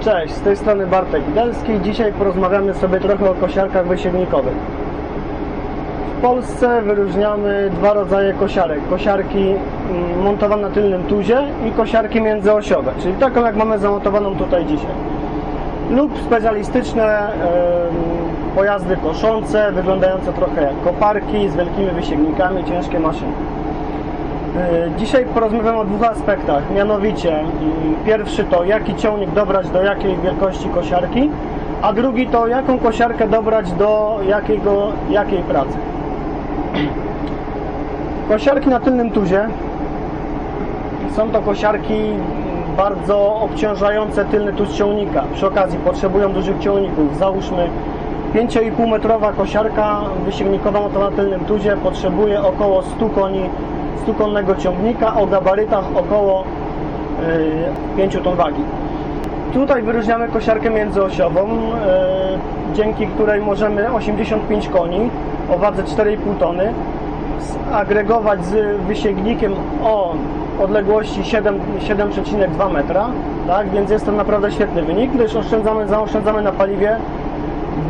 Cześć, z tej strony Bartek Widelski. Dzisiaj porozmawiamy sobie trochę o kosiarkach wysięgnikowych. W Polsce wyróżniamy dwa rodzaje kosiarek. Kosiarki mm, montowane na tylnym tuzie i kosiarki międzyosiowe, czyli taką jak mamy zamontowaną tutaj dzisiaj. Lub specjalistyczne pojazdy koszące, wyglądające trochę jak koparki z wielkimi wysięgnikami, ciężkie maszyny. E, Dzisiaj porozmawiamy o dwóch aspektach, mianowicie pierwszy to jaki ciągnik dobrać do jakiej wielkości kosiarki, a drugi to jaką kosiarkę dobrać do jakiego, jakiej pracy. Kosiarki na tylnym tuzie są to kosiarki bardzo obciążające tylny tuz ciągnika. Przy okazji potrzebują dużych ciągników. Załóżmy 5,5 metrowa kosiarka montowana na tylnym tuzie potrzebuje około 100 koni 100 konnego ciągnika o gabarytach około y, 5 ton wagi. Tutaj wyróżniamy kosiarkę międzyosiową, y, dzięki której możemy 85 koni o wadze 4,5 tony agregować z wysięgnikiem o odległości 7 7,2 metra, tak? więc jest to naprawdę świetny wynik, gdyż oszczędzamy, zaoszczędzamy na paliwie.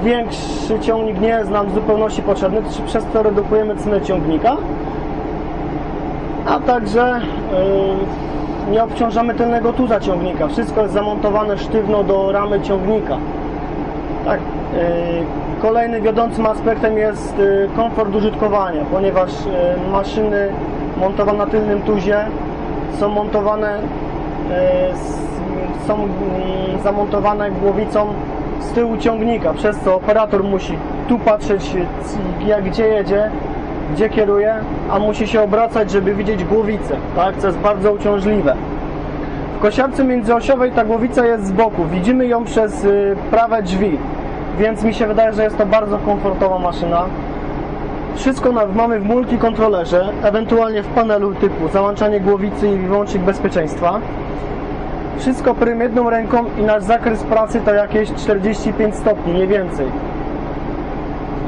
Większy ciągnik nie jest nam w zupełności potrzebny, przez to redukujemy cenę ciągnika, a także yy, nie obciążamy tylnego tuza ciągnika. Wszystko jest zamontowane sztywno do ramy ciągnika. Tak, yy, kolejnym wiodącym aspektem jest yy, komfort użytkowania, ponieważ maszyny montowane na tylnym tuzie są montowane są zamontowane głowicą z tyłu ciągnika, przez co operator musi tu patrzeć jak gdzie jedzie, gdzie kieruje, a musi się obracać, żeby widzieć głowicę, tak? co jest bardzo uciążliwe. W kosiarce międzyosiowej ta głowica jest z boku, widzimy ją przez y, prawe drzwi, więc mi się wydaje, że jest to bardzo komfortowa maszyna. Wszystko mamy w multikontrolerze, ewentualnie w panelu typu załączanie głowicy i wyłącznik bezpieczeństwa. Wszystko prym jedną ręką i nasz zakres pracy to jakieś 45 stopni, nie więcej.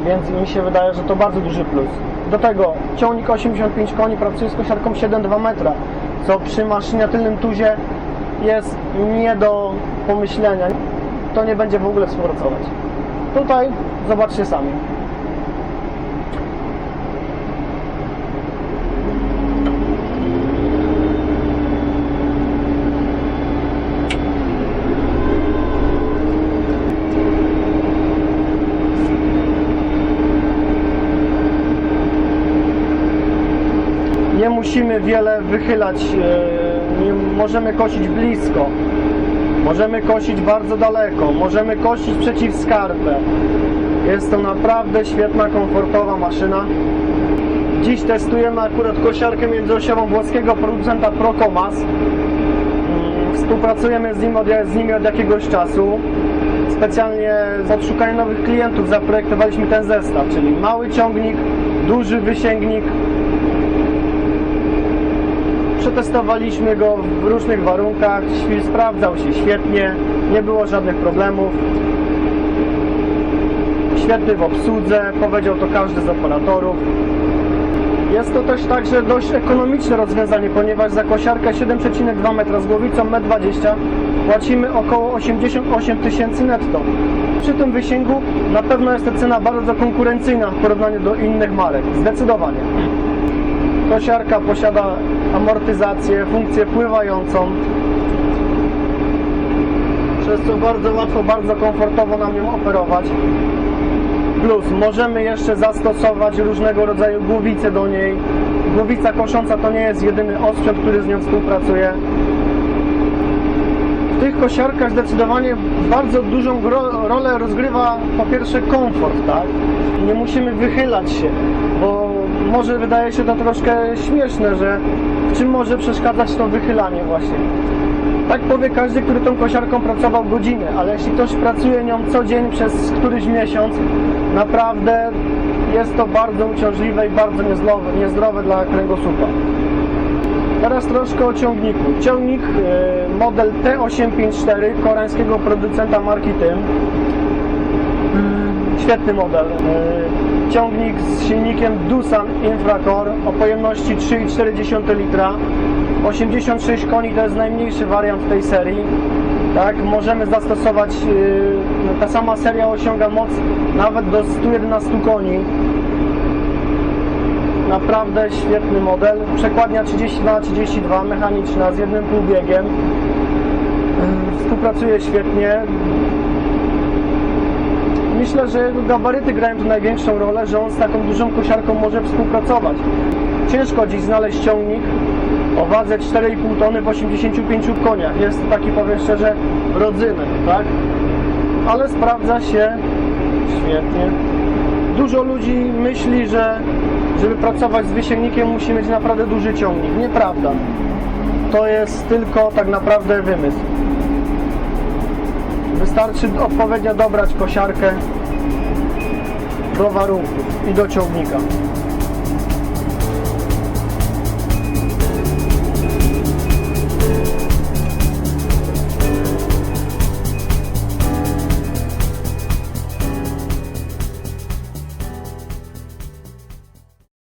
Więc mi się wydaje, że to bardzo duży plus. Do tego ciągnik 85 koni pracuje z kosiarką 7,2 metra, co przy maszynie tylnym tuzie jest nie do pomyślenia. To nie będzie w ogóle współpracować. Tutaj zobaczcie sami. Nie musimy wiele wychylać, e, możemy kosić blisko, możemy kosić bardzo daleko, możemy kosić przeciw skarpę. Jest to naprawdę świetna, komfortowa maszyna. Dziś testujemy akurat kosiarkę międzyosiową włoskiego producenta Procomas. Mm, Współpracujemy z, nim od, z nimi od jakiegoś czasu. Specjalnie z odszukania nowych klientów zaprojektowaliśmy ten zestaw, czyli mały ciągnik, duży wysięgnik, Przetestowaliśmy go w różnych warunkach, sprawdzał się świetnie, nie było żadnych problemów. Świetny w obsłudze, powiedział to każdy z operatorów. Jest to też także dość ekonomiczne rozwiązanie, ponieważ za kosiarkę 7,2 metra z głowicą 1,20 m płacimy około 88 tysięcy netto. Przy tym wysięgu na pewno jest to cena bardzo konkurencyjna w porównaniu do innych marek, zdecydowanie. Kosiarka posiada amortyzację, funkcję pływającą, przez co bardzo łatwo, bardzo komfortowo nam nią operować. Plus możemy jeszcze zastosować różnego rodzaju głowice do niej. Głowica kosząca to nie jest jedyny osprzęt, który z nią współpracuje. W tych kosiarkach zdecydowanie bardzo dużą rolę rozgrywa po pierwsze komfort, tak? Nie musimy wychylać się, bo może wydaje się to troszkę śmieszne, że w czym może przeszkadzać to wychylanie właśnie. Tak powie każdy, który tą kosiarką pracował godzinę, ale jeśli ktoś pracuje nią co dzień przez któryś miesiąc, naprawdę jest to bardzo uciążliwe i bardzo niezdrowe, niezdrowe dla kręgosłupa. Teraz troszkę o ciągniku. Ciągnik e, model T854 koreańskiego producenta marki Tym. Świetny model. Ciągnik z silnikiem Doosan Infracore o pojemności 3,4 litra. 86 koni to jest najmniejszy wariant tej serii. Tak, możemy zastosować, yy, ta sama seria osiąga moc nawet do 111 koni. Naprawdę świetny model. Przekładnia 32 na 32 mechaniczna z jednym półbiegiem. Yy, Współpracuje świetnie. Myślę, że gabaryty grają tu największą rolę, że on z taką dużą kosiarką może współpracować. Ciężko dziś znaleźć ciągnik o wadze 4,5 tony w 85 koniach. Jest taki, powiem szczerze, rodzynek, tak? Ale sprawdza się świetnie. Dużo ludzi myśli, że żeby pracować z wysięgnikiem musi mieć naprawdę duży ciągnik. Nieprawda. To jest tylko tak naprawdę wymysł. Wystarczy odpowiednio dobrać kosiarkę do warunków i do ciągnika.